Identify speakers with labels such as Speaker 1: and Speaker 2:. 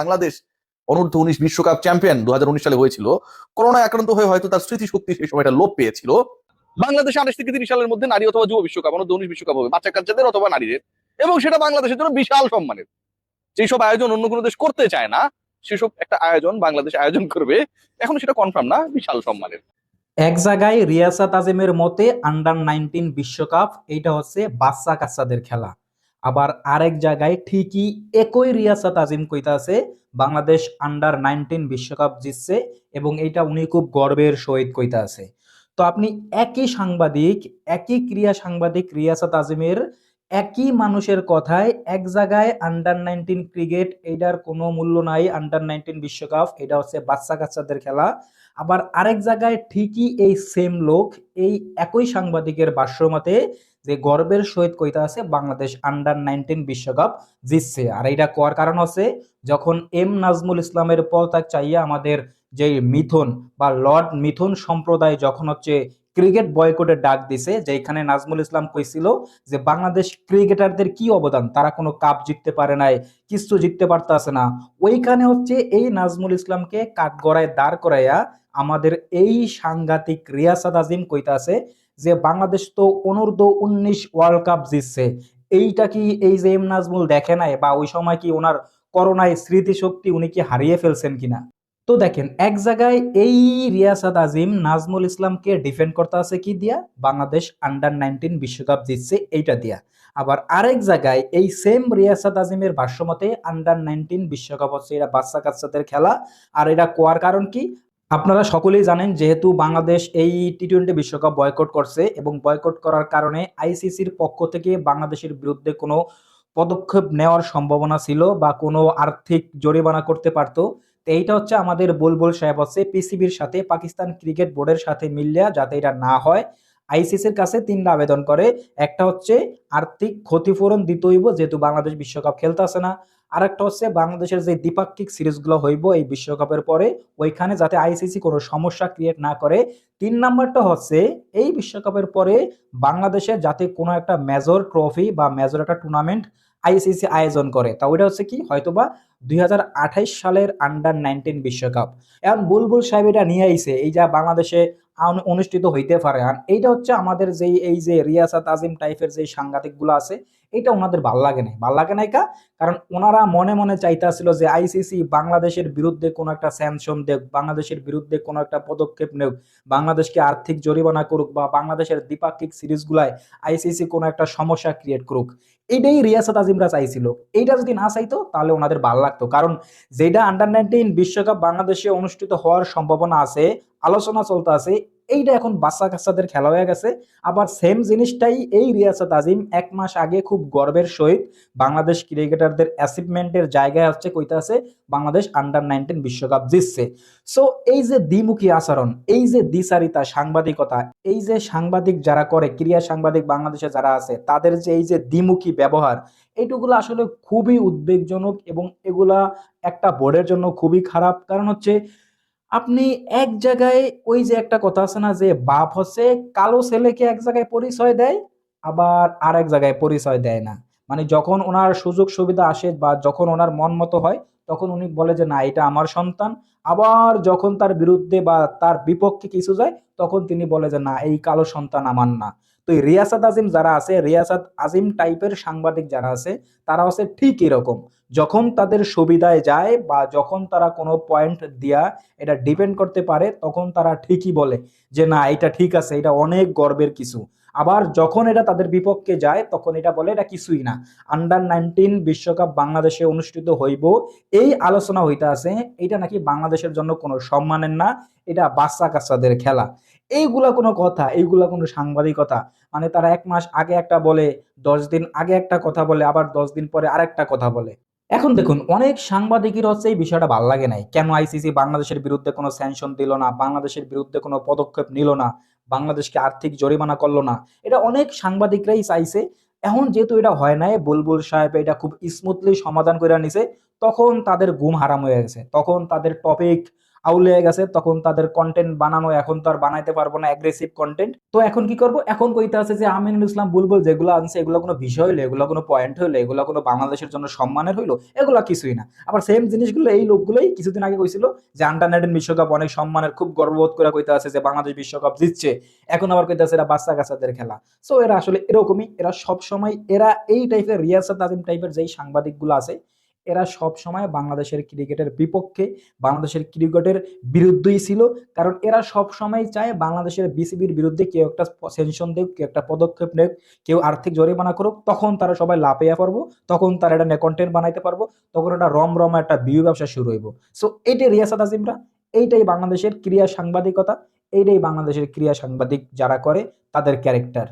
Speaker 1: বাংলাদেশ অনূর্ধ্ব উনিশ বিশ্বকাপ চ্যাম্পিয়ন দু সালে হয়েছিল। করোনায় আক্রান্ত হয়ে হয়তো তার স্মৃতিশক্তি সেই সময়টা লোপ পেয়েছিল। বাংলাদেশে আঠাশ থেকে তিরিশ সালের মধ্যে নারী অথবা যুব বিশ্বকাপ, অনূর্ধ্ব উনিশ বিশ্বকাপ হবে। বাচ্চা কাচ্চাদের অথবা নারীদের। এবং সেটা বাংলাদেশের জন্য বিশাল সম্মানের। যেসব আয়োজন অন্য কোনো দেশ করতে চায় না, সেসব একটা আয়োজন বাংলাদেশ আয়োজন করবে। এখন সেটা কনফার্ম না, বিশাল সম্মানের।
Speaker 2: এক জায়গায় রিয়াসাত আজিমের মতে আন্ডার নাইনটিন বিশ্বকাপ, এইটা হচ্ছে বাচ্চা কাচ্চাদের খেলা। আবার আরেক জায়গায় ঠিকই একই রিয়াসাত আজিম কইতাছে, বাংলাদেশ আন্ডার নাইনটিন বিশ্বকাপ জিতছে এবং এটা উনি খুব গর্বের সহিত কইতা আছে তো আপনি একই সাংবাদিক, একই ক্রিয়া সাংবাদিক রিয়াসাত আজিমের একই মানুষের কথায় এক জায়গায় আন্ডার নাইনটিন ক্রিকেট এইটার কোনো মূল্য নাই আন্ডার নাইনটিন বিশ্বকাপ এটা হচ্ছে বাচ্চা কাচ্চাদের খেলা। আবার আরেক জায়গায় ঠিকই এই সেম লোক, এই একই সাংবাদিকের ভাষ্যমতে যে গর্বের সহিত কইতা আছে, বাংলাদেশ আন্ডার নাইনটিন বিশ্বকাপ জিতছে। আর এটা কোয়ার কারণ হচ্ছে, যখন এম নাজমুল ইসলামের পদত্যাগ চাইয়া আমাদের যে মিথুন বা লর্ড মিথুন সম্প্রদায় যখন হচ্ছে ক্রিকেট বয়কটের ডাক দিছে যেখানে নাজমুল ইসলাম কইছিল যে, বাংলাদেশ ক্রিকেটারদের কি অবদান? তারা কোনো কাপ জিততে পারে নাই কিছু জিততে পারতাছে না। ওইখানে হচ্ছে এই নাজমুল ইসলামকে কাঠগড়ায় দাঁড় করাইয়া আমাদের এই সাংঘাতিক রিয়াসাদ আজিম কইতাছে যে, বাংলাদেশ তো অনূর্ধ্ব উনিশ ওয়ার্ল্ড কাপ জিতছে। এইটা কি এই যে এম নাজমুল দেখে নাই বা ওই সময় কি ওনার করোনায় স্মৃতিশক্তি উনি কি হারিয়ে ফেলছেন কিনা? তো দেখেন, এক জায়গায় এই রিয়াসাত আজিম নাজমুল ইসলামকে ডিফেন্ড করতে আছে কি দিয়া? বাংলাদেশ আন্ডার নাইনটিন বিশ্বকাপ জিতছে এইটা দিয়া। আবার আরেক জায়গায় এই সেম রিয়াসাত আজিমের ভাষ্যমতে আন্ডার নাইনটিন বিশ্বকাপ হচ্ছে এটা বাচ্চা কাচ্চাদের খেলা। আর এটা কোয়ার কারণ কি? আপনারা সকলেই জানেন যেহেতু বাংলাদেশ এই টি টোয়েন্টি বিশ্বকাপ বয়কট করছে এবং বয়কট করার কারণে আইসিসির পক্ষ থেকে বাংলাদেশের বিরুদ্ধে কোনো পদক্ষেপ নেওয়ার সম্ভাবনা ছিল বা কোনো আর্থিক জরিমানা করতে পারতো। তো এইটা হচ্ছে আমাদের বুলবুল সাহেব হচ্ছে পিসিবির সাথে পাকিস্তান ক্রিকেট বোর্ডের সাথে মিললে যাতে এটা না হয়। আইসিসির কাছে তিনটা আবেদন করে, একটা হচ্ছে আর্থিক ক্ষতিপূরণ দিতে হইব, যেহেতু বাংলাদেশ বিশ্বকাপ খেলতে আসে না। আরেকটা হচ্ছে বাংলাদেশের যে দ্বিপাক্ষিক সিরিজগুলো হইব এই বিশ্বকাপের পরে, ওইখানে যাতে আইসিসি কোনো সমস্যা ক্রিয়েট না করে। তিন নাম্বারটা হচ্ছে, এই বিশ্বকাপের পরে বাংলাদেশের যাতে কোনো একটা মেজর ট্রফি বা মেজর একটা টুর্নামেন্ট আইসিসি আয়োজন করে। তা ওইটা হচ্ছে কি? হয়তোবা দুই সালের আন্ডার নাইনটিন বিশ্বকাপ। এখন বুলবুল সাহেব এটা নিয়ে আইছে, এই যা বাংলাদেশে অনুষ্ঠিত হইতে পারে। আর এইটা হচ্ছে আমাদের যেই এই যে রিয়াসাত আজিম টাইপের যে সাংঘাতিকগুলো আছে, এটা ওনাদের ভালো লাগে নাই। ভালো লাগে নাই কা? কারণ ওনারা মনে মনে চাইতাছিল যে আইসিসি বাংলাদেশের বিরুদ্ধে কোনো একটা স্যাংশন দেখ বাংলাদেশের বিরুদ্ধে কোনো একটা পদক্ষেপ নেক, বাংলাদেশকে আর্থিক জরিমানা করুক বা বাংলাদেশের দ্বিপাক্ষিক সিরিজগুলায় আইসিসি কোনো একটা সমস্যা ক্রিয়েট করুক। এটাই রিয়াসাত আজিমরা চাইছিল। এইটা যদি না চাইতো, তাহলে ওনাদের ভালো কারণ যেটা আন্ডার নাইনটিন বিশ্বকাপ বাংলাদেশে অনুষ্ঠিত হওয়ার সম্ভাবনা আছে আলোচনা চলতে আছে এইটা এখন বাচ্চা কাচ্চাদের খেলা হয়ে গেছে। আবার সেম জিনিসটাই এই রিয়াসাত আজিম এক মাস আগে খুব গর্বের সহিত বাংলাদেশ ক্রিকেটারদের অ্যাচিভমেন্টের জায়গায় হচ্ছে কইতে আছে, বাংলাদেশ আন্ডার নাইনটিন বিশ্বকাপ জিতছে। সো এই যে দ্বিমুখী আচরণ, এই যে দ্বিচারিতা, সাংবাদিকতা, এই যে সাংবাদিক যারা করে, ক্রিয়া সাংবাদিক বাংলাদেশে যারা আছে, তাদের যে এই যে দ্বিমুখী ব্যবহার এইটুকুলো আসলে খুবই উদ্বেগজনক এবং এগুলা একটা বোর্ডের জন্য খুবই খারাপ। কারণ হচ্ছে আপনি এক জায়গায় ওই যে একটা কথা আছে না যে বাপ হচ্ছে কালো ছেলেকে এক জায়গায় পরিচয় দেয়, আবার আর এক জায়গায় পরিচয় দেয় না। মানে যখন ওনার সুযোগ সুবিধা আসে বা যখন ওনার মন মতো হয়, তখন উনি বলে যে না, এটা আমার সন্তান। আবার যখন তার বিরুদ্ধে বা তার বিপক্ষে কিছু যায়, তখন তিনি বলে যে না, এই কালো সন্তান আমার না। তো এই রিয়াসাত আজিম যারা আছে, রিয়াসাত আজিম টাইপের সাংবাদিক যারা আছে, তারা আছে ঠিক এরকম। যখন তাদের সুবিধায় যায় বা যখন তারা কোনো পয়েন্ট দিয়া এটা ডিপেন্ড করতে পারে, তখন তারা ঠিকই বলে যে, না, এটা ঠিক আছে, এটা অনেক গর্বের কিছু। আবার যখন এটা তাদের বিপক্ষে যায়, তখন এটা বলে এটা কিছুই না। আন্ডার নাইনটিন বিশ্বকাপ বাংলাদেশে অনুষ্ঠিত হইব, এই আলোচনা হইতে আছে, এটা নাকি বাংলাদেশের জন্য কোনো সম্মানের না, এটা বাচ্চা কাচ্চাদের খেলা। এইগুলা কোনো কথা, এইগুলা কোনো সাংবাদিকতা। মানে তারা এক মাস আগে একটা বলে, দশ দিন আগে একটা কথা বলে, আবার দশ দিন পরে আরেকটা কথা বলে। এখন দেখুন, অনেক সাংবাদিকের হচ্ছে এই বিষয়টা ভালো লাগে নাই। কেন আইসিসি বাংলাদেশের বিরুদ্ধে কোনো স্যাংশন দিল না, বাংলাদেশের বিরুদ্ধে কোনো পদক্ষেপ নিল না? বাংলাদেশকে আর্থিক জরিমানা করল না। এটা অনেক সাংবাদিকরাই চাইছে। এখন যেহেতু এটা হয় নাই, বুলবুল সাহেব এটা খুব স্মুথলি সমাধান করে নিছে, তখন তাদের ঘুম হারাম হয়ে গেছে। তখন তাদের টপিক আউলিয়ে গেছে, তখন তাদের কন্টেন্ট বানানো এখন তো আর বানাইতে পারব না অ্যাগ্রেসিভ কন্টেন্ট তো এখন কি করব? এখন কইতে আছে যে আমিনুল ইসলাম বুলবুল যেগুলো আনছে, এগুলো কোনো বিষয় হইল, এগুলো কোনো পয়েন্ট হইল, এগুলো কোনো বাংলাদেশের জন্য সম্মানের হইল, এগুলো কিছুই না। আবার সেম জিনিসগুলো এই লোকগুলোই কিছুদিন আগে কইছিল যে আন্ডার নাইনটিন বিশ্বকাপ অনেক সম্মানের, খুব গর্ববোধ করে কইতে আছে যে বাংলাদেশ বিশ্বকাপ জিতছে। এখন আবার কইতে আছে এরা বাচ্চা কাচ্চাদের খেলা। সো এরা আসলে এরকমই, এরা সব সময় এরা এই টাইপের রিয়াসাত আজিম টাইপের যেই সাংবাদিকগুলো আছে এরা সব সময় বাংলাদেশের ক্রিকেটের বিপক্ষে, বাংলাদেশের ক্রিকেটের বিরুদ্ধেই ছিল। কারণ এরা সব সময় চায় বাংলাদেশের বিসিবির বিরুদ্ধে কেউ একটা সেনশন দেখ কেউ একটা পদক্ষেপ নেক, কেউ আর্থিক জরিমানা করুক, তখন তারা সবাই লাফিয়ে পারব তখন তারা এটা নিয়ে কন্টেন্ট বানাইতে পারব, তখন এটা রম রম একটা বিউ ব্যবসা শুরু হইব। সো এইটাই রিয়াসাত আজিমরা এইটাই বাংলাদেশের ক্রিয়া সাংবাদিকতা, এইটাই বাংলাদেশের ক্রিয়া সাংবাদিক যারা করে, তাদের ক্যারেক্টার